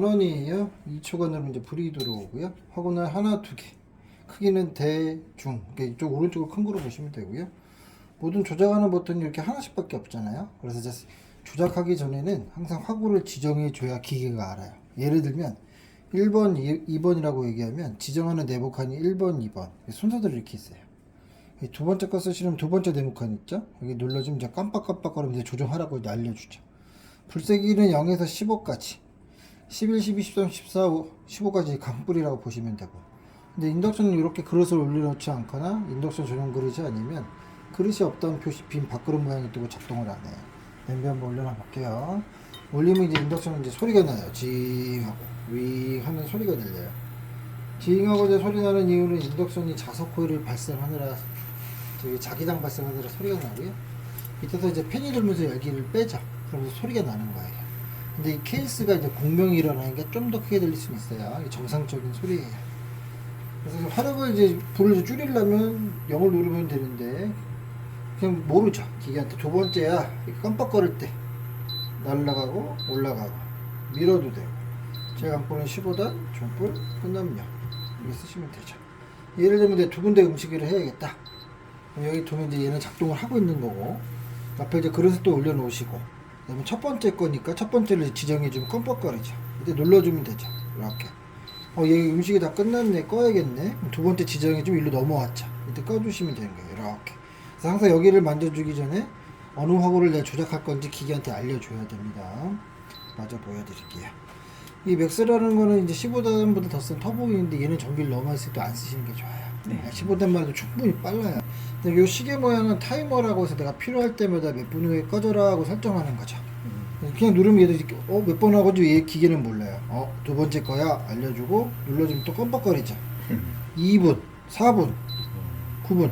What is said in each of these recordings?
원이에요. 2초가 누르면 이제 불이 들어오고요. 화분은 하나, 두 개. 크기는 대중. 그러니까 이쪽 오른쪽을 큰 거로 보시면 되고요. 모든 조작하는 버튼이 이렇게 하나씩밖에 없잖아요. 그래서 이제 조작하기 전에는 항상 화구를 지정해 줘야 기계가 알아요. 예를 들면 1번, 2, 번이라고 얘기하면 지정하는 네모칸이 1번, 2번 순서대로 이렇게 있어요. 이두 번째 거 쓰시면 두 번째 네모칸 있죠? 여기 눌러주면 이제 깜빡깜빡거리면 이제 조정하라고 이제 알려주죠. 불세기는 0에서 15까지 11, 12, 13, 14, 15까지 강불이라고 보시면 되고. 근데 인덕션은 이렇게 그릇을 올려놓지 않거나 인덕션 전용 그릇이 아니면 그릇이 없던 표시 빈 밥그릇 모양이 뜨고 작동을 안 해요 냄비 한번 올려놔 볼게요. 올리면 이제 인덕션은 이제 소리가 나요. 징 하고. 윙 하는 소리가 들려요. 징 하고 이제 소리 나는 이유는 인덕션이 자석 코일을 발생하느라 저기 자기장 발생하느라 소리가 나고요. 밑에서 이제 팬이 돌면서 열기를 빼죠 그러면서 소리가 나는 거예요 근데 이 케이스가 이제 공명이 일어나니까 좀 더 크게 들릴 수는 있어요. 정상적인 소리예요. 그래서 화력을 이제 불을 좀 줄이려면 0을 누르면 되는데 그냥 모르죠. 기계한테 두 번째야 깜빡거릴 때 날아가고 올라가고 밀어도 되고 제강불은 15단, 중불, 혼남력 이렇게 쓰시면 되죠. 예를 들면 두 군데 음식을 해야겠다. 여기 두면 이제 얘는 작동을 하고 있는 거고 앞에 이제 그릇을 또 올려놓으시고 그러면 첫 번째 거니까 첫 번째를 지정해주면 껌뻑거리죠. 이때 눌러주면 되죠. 이렇게. 어, 얘 음식이 다 끝났네. 꺼야겠네. 두 번째 지정해주면 일로 넘어왔죠. 이때 꺼주시면 되는 거예요. 이렇게. 그래서 항상 여기를 만져주기 전에 어느 화구를 내가 조작할 건지 기계한테 알려줘야 됩니다. 마저 보여드릴게요. 이 맥스라는 거는 이제 15단보다 더 센 터보인데 얘는 전기를 너무 많이 쓸때안 쓰시는 게 좋아요. 네. 15단만 해도 충분히 빨라요. 근데 이 시계 모양은 타이머라고 해서 내가 필요할 때마다 몇 분 후에 꺼져라 하고 설정하는 거죠. 그냥 누르면 얘도 이렇게 어, 몇 번 하고 얘 기계는 몰라요. 어, 두 번째 거야 알려주고 눌러주면 또 껌뻑거리죠. 2분, 4분, 9분,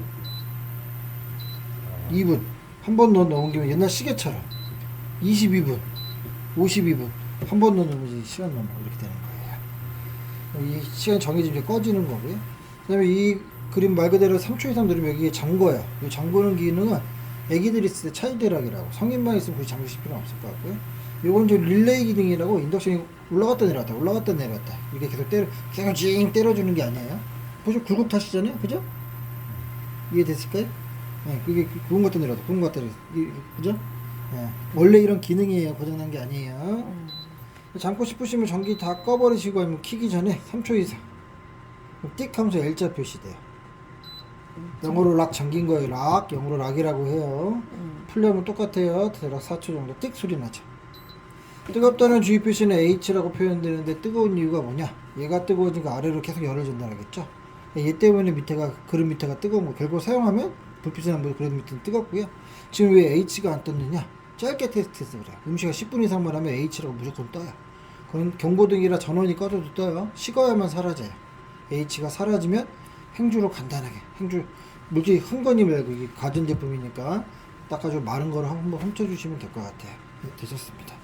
2분 한 번 더 넘기면 옛날 시계처럼 22분, 52분 한 번더 이제 시간 넘어 이렇게 되는 거예요. 이 시간 정해지면 꺼지는 거고요. 그다음에 이 그림 말 그대로 3초 이상 누르면 여기에 잠궈요. 이 잠그는 기능은 애기들이 있을 때 차일드락이라고 성인만 있으면 굳이 잠그실 필요는 없을 것 같고요. 요건 이제 릴레이 기능이라고 인덕션이 올라갔다 내려갔다 올라갔다 내려갔다 이렇게 계속 때려 계속 징 때려주는 게 아니에요. 보죠 굴곡 타시잖아요, 그죠? 이해됐을까요? 네, 그게 구운 것도 내려갔다 구운 것도 그죠? 네, 원래 이런 기능이에요. 고장난 게 아니에요. 음. 잠고 싶으시면 전기 다 꺼버리시고 아니면 키기 전에 3초 이상 띡 하면서 L자 표시돼요. 영어로 락 잠긴 거예요. 락 영어로 락이라고 해요. 음. 풀려면 똑같아요. 대략 4초 정도 띡 소리 나죠. 뜨겁다는 주의 표시는 H라고 표현되는데 뜨거운 이유가 뭐냐? 얘가 뜨거워지니까 아래로 계속 열을 전달하겠죠. 얘 때문에 밑에가 그릇 밑에가 뜨거운 거. 결국 사용하면 불빛이 나면 그릇 밑은 뜨겁고요. 지금 왜 H가 안 떴느냐? 짧게 테스트해서 그래요. 음식을 10분 이상만 하면 H라고 무조건 떠요. 그건 경고등이라 전원이 꺼져도 떠요. 식어야만 사라져요. H가 사라지면 행주로 간단하게 행주 물기 흥건히 말고 이게 가전제품이니까 닦아주고 마른 거를 한번 훔쳐주시면 될 것 같아요. 네, 되셨습니다.